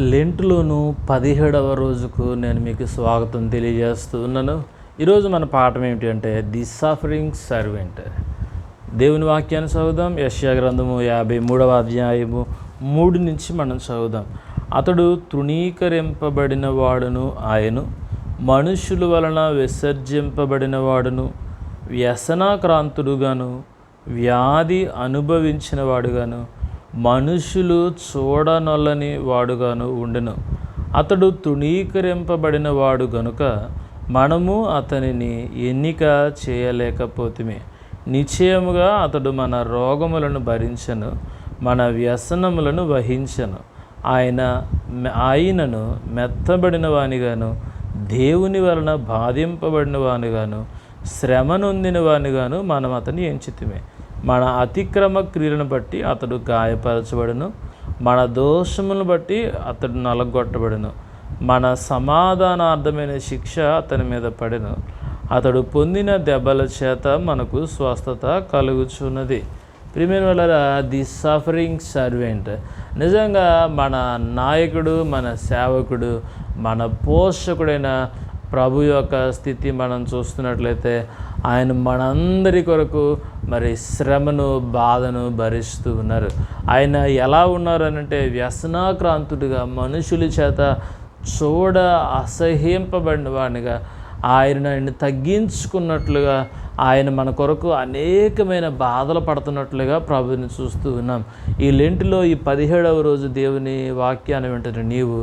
లెంట్లోను పదిహేడవ రోజుకు నేను మీకు స్వాగతం తెలియజేస్తూ ఉన్నాను ఈరోజు మన పాఠం ఏమిటి అంటే ది సఫరింగ్ సర్వెంట్. దేవుని వాక్యాన్ని చదువుదాం. యశ్యా గ్రంథము యాభై మూడవ అధ్యాయము మూడు నుంచి మనం చదువుదాం. అతడు తృణీకరింపబడిన వాడును ఆయను మనుషుల వలన విసర్జింపబడిన వాడును వ్యసనాక్రాంతుడుగాను వ్యాధి అనుభవించిన వాడుగాను మనుషులు చూడనొల్లని వాడుగాను ఉండెను. అతడు తృణీకరింపబడిన వాడు గనుక మనము అతనిని ఎన్నిక చేయలేకపోతుమే. నిశ్చయముగా అతడు మన రోగములను భరించను మన వ్యసనములను వహించను. ఆయన ఆయనను మెత్తబడిన వానిగాను దేవుని వలన బాధింపబడిన వానిగాను శ్రమ నొందిన వానిగాను మనం అతన్ని ఎంచితిమే. మన అతిక్రమ క్రియలను బట్టి అతడు గాయపరచబడును. మన దోషములను బట్టి అతడు నలగొట్టబడును. మన సమాధానార్థమైన శిక్ష అతని మీద పడెను. అతడు పొందిన దెబ్బల చేత మనకు స్వస్థత కలుగుచున్నది. ప్రిమియర్ వల్ల ది సఫరింగ్ సర్వెంట్. నిజంగా మన నాయకుడు మన సేవకుడు మన పోషకుడైన ప్రభు యొక్క స్థితి మనం చూస్తున్నట్లయితే ఆయన మనందరి కొరకు మరి శ్రమను బాధను భరిస్తూ ఉన్నారు. ఆయన ఎలా ఉన్నారు అంటే వ్యసనాక్రాంతుడిగా మనుషుల చేత చూడ అసహ్యింపబడిన వాడిగా ఆయన ఆయన తగ్గించుకున్నట్లుగా ఆయన మన కొరకు అనేకమైన బాధలు పడుతున్నట్లుగా ప్రభుని చూస్తూ ఉన్నాం. ఈ లెంటిలో ఈ పదిహేడవ రోజు దేవుని వాక్యాన్ని వెంటనే నీవు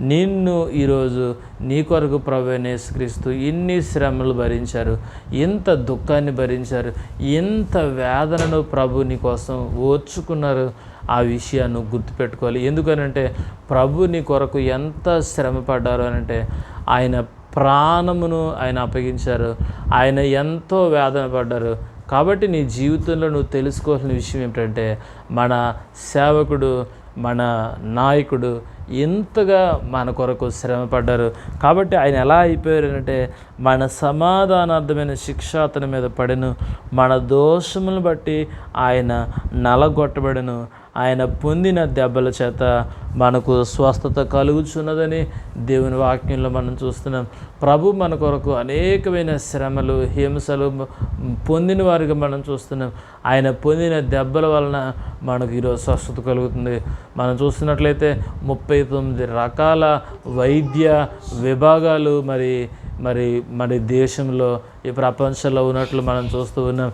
నిన్ను ఈరోజు నీ కొరకు క్రీస్తు ఇన్ని శ్రమలు భరించారు ఇంత దుఃఖాన్ని భరించారు ఇంత వేదనను ప్రభు నీ కోసం ఓర్చుకున్నారు. ఆ విషయాన్ని గుర్తుపెట్టుకోవాలి. ఎందుకనంటే ప్రభు నీ కొరకు ఎంత శ్రమ పడ్డారు అనంటే ఆయన ప్రాణమును ఆయన అప్పగించారు. ఆయన ఎంతో వేదన పడ్డారు. కాబట్టి నీ జీవితంలో నువ్వు తెలుసుకోవాల్సిన విషయం ఏమిటంటే మన సేవకుడు మన నాయకుడు ఎంతగా మన కొరకు శ్రమ పడ్డారు కాబట్టి ఆయన ఎలా అయిపోయారు అంటే మన సమాధానార్థమైన శిక్ష అతని మీద పడెను. మన దోషములను బట్టి ఆయన నలగొట్టబడను. ఆయన పొందిన దెబ్బల చేత మనకు స్వస్థత కలుగుచున్నదని దేవుని వాక్యంలో మనం చూస్తున్నాం. ప్రభు మన కొరకు అనేకమైన శ్రమలు హింసలు పొందిన వారిగా మనం చూస్తున్నాం. ఆయన పొందిన దెబ్బల వలన మనకు ఈరోజు స్వస్థత కలుగుతుంది. మనం చూస్తున్నట్లయితే ముప్పై తొమ్మిది రకాల వైద్య విభాగాలు మరి మరి మరి దేశంలో ఈ ప్రపంచంలో ఉన్నట్లు మనం చూస్తూ ఉన్నాం.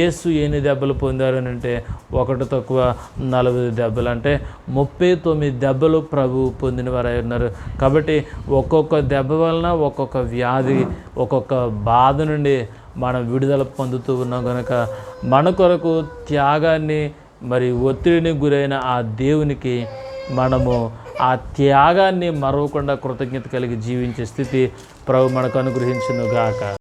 ఏసు ఎన్ని దెబ్బలు పొందారు అని అంటే ఒకటి తక్కువ నలభై దెబ్బలు. అంటే ముప్పై తొమ్మిది దెబ్బలు ప్రభు పొందిన వారు ఉన్నారు. కాబట్టి ఒక్కొక్క దెబ్బ వలన ఒక్కొక్క వ్యాధి ఒక్కొక్క బాధ నుండి మనం విడుదల పొందుతూ ఉన్నాం కనుక మన కొరకు త్యాగాన్ని మరి ఒత్తిడిని గురైన ఆ దేవునికి మనము ఆ త్యాగాన్ని మరవకుండా కృతజ్ఞత కలిగి జీవించే స్థితి ప్రభు మనకు అనుగ్రహించును గాక